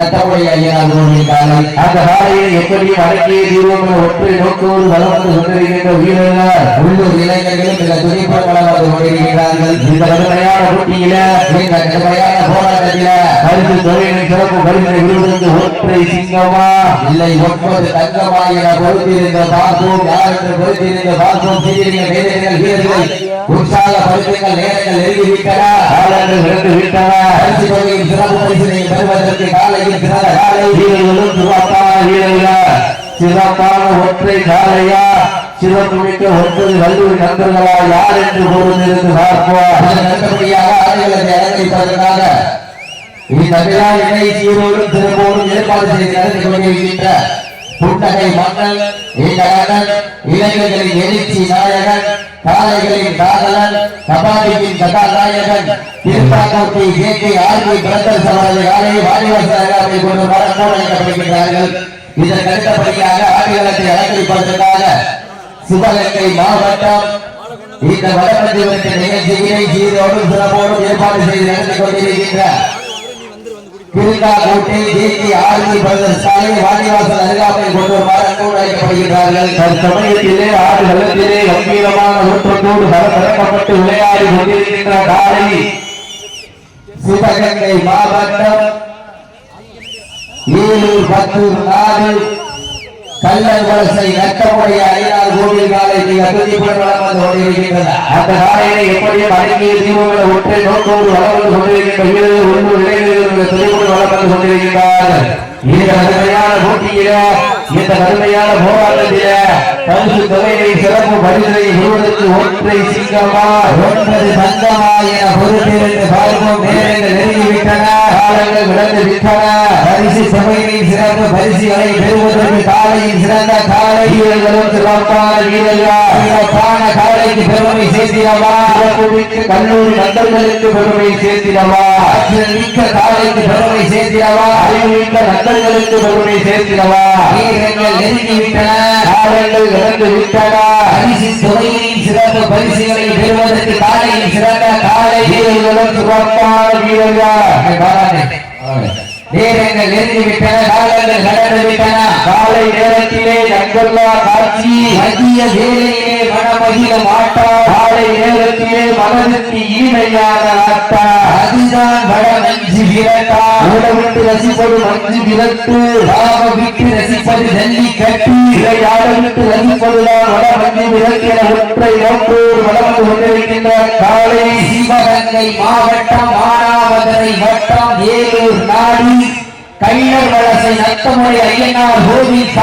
அந்த காலையில் எப்படி அடக்கிய தீர்வம் ஒற்றை நோக்கோடு கொண்டிருக்கின்ற வீரர்கள் உள்ளூர் இளைஞர்களும் மிக துடிப்புடன் கொண்டிருக்கிறார்கள். இந்த கடுமையான போட்டியில கடுமையான போராட்டத்தில பரிசு சிறப்பு பரிசனை விருதுக்கு ஒற்றை சிங்கமா இல்லை ஒன்பது பொறுத்திருந்த பார்ப்போம் யார் என்று பொறுத்திருந்த பார்ப்போம் வீரர்கள் நேரங்கள் நெருங்கிவிட்டன காலங்கள் விட்டன பரிசு சிறப்பு பரிசினை பெறுவதற்கு காலையில் சிறந்த காலை வீரர்களும் சிறப்பான வீரர்கள் சிறப்பான ஒற்றை காலையா? சிறப்பு ஒன்பது கல்லூரி நண்பர்களா யார் என்று பொறுத்திருந்து பார்ப்போம். அதன் அடுத்தபடியாக ஆடுகளத்தை அலங்கரிப்பதற்காக இணை சீரோடும் திருப்போடும் ஏற்பாடு செய்து நடந்து கொண்டிருக்கின்ற புன்னகை மன்னன் இந்த இளைஞர்களின் எழுச்சி நாயகன் காளைகளின் காதலன் கபாடியின் கதாநாயகன் திருப்பாக்கோட்டை கேக்கை ஆர்மி பிரதர் சவரது காலை வாரிவாசலாக கொண்டு அழைக்கப்படுகின்றார்கள். இதற்கு அடுத்தபடியாக ஆடுகளத்தை அலங்கரிப்பதற்காக சிவகங்கை மாவட்டம். இந்த வடமஞ்சுவரத்தின் நிகழ்ச்சியை சீரோடு சிறப்போடு ஏற்பாடு செய்து நடந்து கொண்டிருக்கின்ற கிருங்காக்கோட்டை தேசிய ஆர்மி பிரதர் சாலை வாடிவாசல் அருகாமையில் கொண்டு வருமாறு அன்போடு அழைக்கப்படுகிறார்கள் தற்சமயத்திலே ஆடு களத்திலே கம்பீரமான ஊற்றத்தோடு பலப்படக்கப்பட்டு விளையாடி கொண்டிருக்கின்ற காலை சிவகங்கை மாவட்டம். ஏலூர் பத்தூர் நாடு கல்லர் வலசை நட்டமுடைய கோவில் காலை மிக வளம் வந்து கொண்டிருக்கின்றன. அந்த காலையிலே எப்படியும் அடங்கிய தீபங்களை ஒற்றை நோக்கோடு கொண்டிருக்கின்ற வீரர்கள் ஒன்று இளைஞர்கள் கொண்டிருக்கின்றார்கள். இந்த கடுமையான போட்டியில இந்த கடுமையான போராட்டத்தில பரிசு தொகையை சிறப்பு பரிசனை சிங்கமா ஒன்பது பார்ப்போம். நேரங்கள் காலங்கள் விளந்து விட்டன. பரிசு சபையின் சிறப்பு பரிசுகளை பெறுவதற்கு காலையில் சிறந்த காலை. வீரர்களும் சிறப்பான வீரர்கள்? சிறப்பான காலைக்கு பெருமை சேர்த்திடவா? சிறப்புமிக்க கல்லூரி நண்பர்களுக்கு பெருமை சேர்த்திடவா? மிக்க காலைக்கு பெருமை சேர்த்திடவா? அறிவுமிக்க நண்பர்களுக்கு பெருமை சேர்த்திடவா? வீரர்கள் நெருங்கி விட்டன. காலங்கள் விளந்து விட்டன. பரிசு சபையின் சிறந்த பரிசுகளை பெறுவதற்கு காலையில் சிறந்த வீரர்களும் சிறப்பான வீரர்கள் நேரங்கள் நெருங்கிவிட்டன காலங்கள் கடந்து விட்டன காலை நேரத்திலே நண்பர்களா காட்சி மதிய வேலையிலே காலை நேரத்திலே மனதுக்கு ஈமையான ஆட்டா அதுதான் வட விரட்டா. உடவிட்டு ரசிப்பது மஞ்சு விரட்டு. பாவ விட்டு ரசிப்பது ஜல்லிக்கட்டு இதையாடவிட்டு ரசிப்பதுதான் வட மஞ்சு விரட்டின ஒற்றை நோக்கோடு வளர்ந்து கொண்டிருக்கின்ற காலை சிவகங்கை மாவட்டம் வட்டம் ஏலூர் கையர் நத்தமுறை ஐயனார் மிக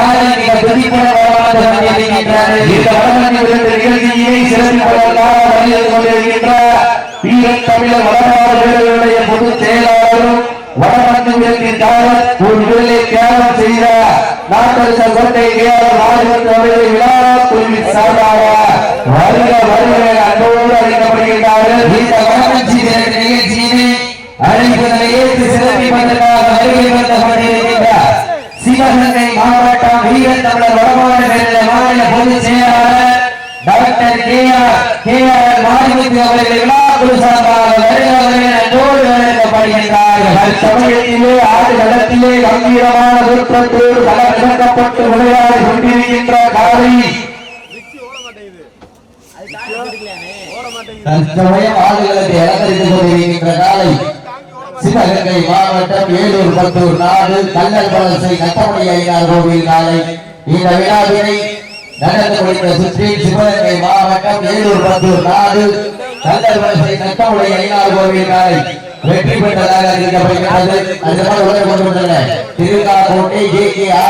இந்த வீரத் தமிழர் விரட்டின் தலைவர் தியாகம் செய்த நாட்டரசர் கோட்டை கேஆர் ராஜபக்த அவர்களை சார்பாக வருக வருக அன்போடு இந்த நிகழ்ச்சியினை ஏற்று வருகை கொண்டிருக்கின்றார் சிவகங்கை மாவட்டம் தமிழர் வடமாநில மாநில பொதுச் செயலாளர் doctor K R K R Marimuthu விழா குழு சார்பாக வருக வருக அன்போடு சமயத்திலே ஆடு கடத்திலே கம்பீரமான விருப்பத்தோடு பல விளக்கப்பட்டு விளையாடி கொண்டிருக்கின்ற காலை தற்சமயம் ஆடுகளத்தை அலங்கரித்துக் கொண்டிருக்கின்ற காலை சிவகங்கை மாவட்டம் பத்தூர் நாடு கல்லல் கட்டமணி ஐயார் கோவில் காலை இந்த விழாவினை நடந்து முடிந்த சுற்றில் சிவகங்கை மாவட்டம் பத்தூர் நாடு கல்லல் கட்டமணி ஐயார் கோவில் காலை வெற்றி பெற்றதாக அறிவிக்கப்படுகிறது அதனால் உலக கொண்டு திருக்காக்கோட்டை ஜே கே ஆர்